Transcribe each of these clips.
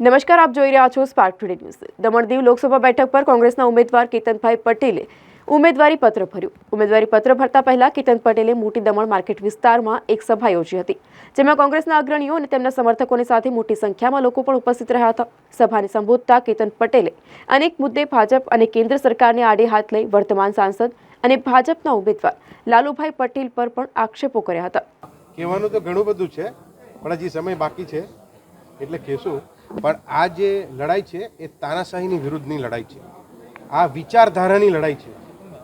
નમસ્કાર, આપ જોઈ રહ્યા છો spark today news Daman Diu Lok Sabha બેઠક પર કોંગ્રેસના ઉમેદવાર કેતનભાઈ પટેલે ઉમેદવારી પત્ર ભર્યું. ઉમેદવારી પત્ર ભરતા પહેલા કેતન પટેલે મોટી દમણ માર્કેટ વિસ્તારમાં એક સભા યોજી હતી, જેમાં કોંગ્રેસના અગ્રણીઓ અને તેમના સમર્થકોની સાથે મોટી સંખ્યામાં લોકો પણ ઉપસ્થિત રહ્યા હતા. સભાને સંબોધતા કેતન પટેલે અનેક મુદ્દે ભાજપ અને કેન્દ્ર સરકારને આડે હાથ લઈ વર્તમાન સાંસદ અને ભાજપના ઉમેદવાર લાલુભાઈ પટેલ પર પણ આક્ષેપો કર્યા હતા. કહેવાનું તો ઘણું બધું છે, પણ હજી સમય બાકી છે. એટલે કહેશું પણ આ જે લડાઈ છે, એ તાનાશાહીની વિરુદ્ધની લડાઈ છે. આ વિચારધારાની લડાઈ છે.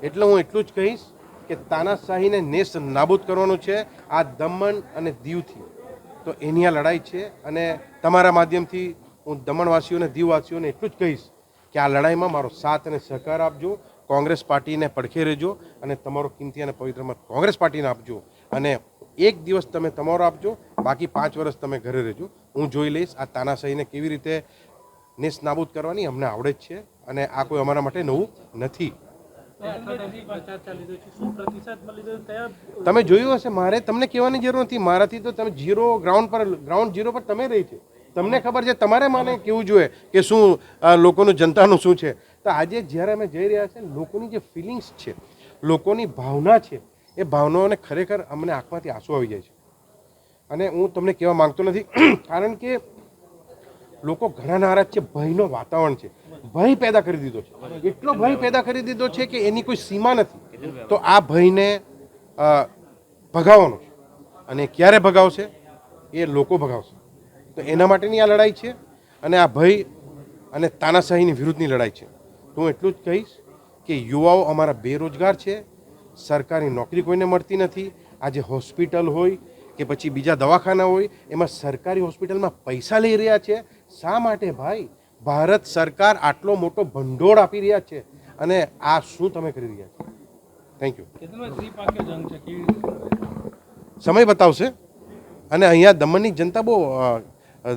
એટલે હું એટલું જ કહીશ કે તાનાશાહીને નેસ નાબૂદ કરવાનું છે આ દમણ અને દીવથી. તો એની આ લડાઈ છે અને તમારા માધ્યમથી હું દમણવાસીઓને, દીવવાસીઓને એટલું જ કહીશ કે આ લડાઈમાં મારો સાથ અને સહકાર આપજો, કોંગ્રેસ પાર્ટીને પડખે રહેજો અને તમારો કિંમતી અને પવિત્ર મત કોંગ્રેસ પાર્ટીને આપજો અને એક દિવસ તમે તમારો આપજો, બાકી પાંચ વર્ષ તમે ઘરે રહેજો. હું જોઈ લઈશ આ તાનાશાહીને કેવી રીતે નેસ નાબૂદ કરવાની, અમને આવડે જ છે અને આ કોઈ અમારા માટે નવું નથી. તમે જોયું હશે, મારે તમને કહેવાની જરૂર નથી. મારાથી તો તમે જીરો ગ્રાઉન્ડ પર ગ્રાઉન્ડ જીરો પર તમે રહી છે. તમને ખબર છે, તમારે મને કેવું જોઈએ કે શું લોકોનું જનતાનું શું છે? તો આજે જ્યારે અમે જઈ રહ્યા છે લોકોની જે ફિલિંગ્સ છે, લોકોની ભાવના છે એ ભાવનાઓને ખરેખર અમને આંખમાંથી આંસુ આવી જાય છે. અને હું તમને કહેવા માંગતો નથી, કારણ કે લોકો ઘણા નારાજ છે, ભયનો વાતાવરણ છે. ભય પેદા કરી દીધો છે. એટલો ભય પેદા કરી દીધો છે કે એની કોઈ સીમા નથી. તો આ ભયને ભગાવવાનો છે. અને ક્યારે ભગાવશે? એ લોકો ભગાવશે. તો એના માટેની આ લડાઈ છે અને આ ભય અને તાનાશાહીની વિરુદ્ધની લડાઈ છે. તો હું એટલું જ કહીશ કે યુવાઓ અમારા બેરોજગાર છે સરકારી નોકરી કોઈને મળતી નથી. આજે હોસ્પિટલ હોય કે પછી બીજા દવાખાના હોય એમાં સરકારી હોસ્પિટલમાં પૈસા લઈ રહ્યા છે. શા માટે ભાઈ? ભારત સરકાર આટલો મોટો ભંડોળ આપી રહ્યા છે. અને આ શું તમે કરી રહ્યા છો? થેન્ક યુ સમય બતાવશે. અને અહીંયા દમણની જનતા બહુ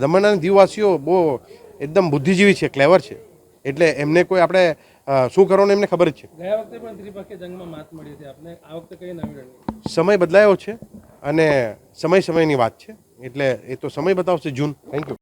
દમણના દીવવાસીઓ બહુ એકદમ બુદ્ધિજીવી છે ક્લેવર છે. એટલે એમને કોઈ આપણે શું કરવાનું એમને ખબર જ છે. ગયા વખતે પણ ત્રિપાંખીય જંગમાં માત મળી હતી. આપને આ વખતે કઈ નવી રણનીતિ? સમય બદલાયો છે અને સમય સમયની વાત છે. એટલે એ તો સમય બતાવશે જૂન. Thank you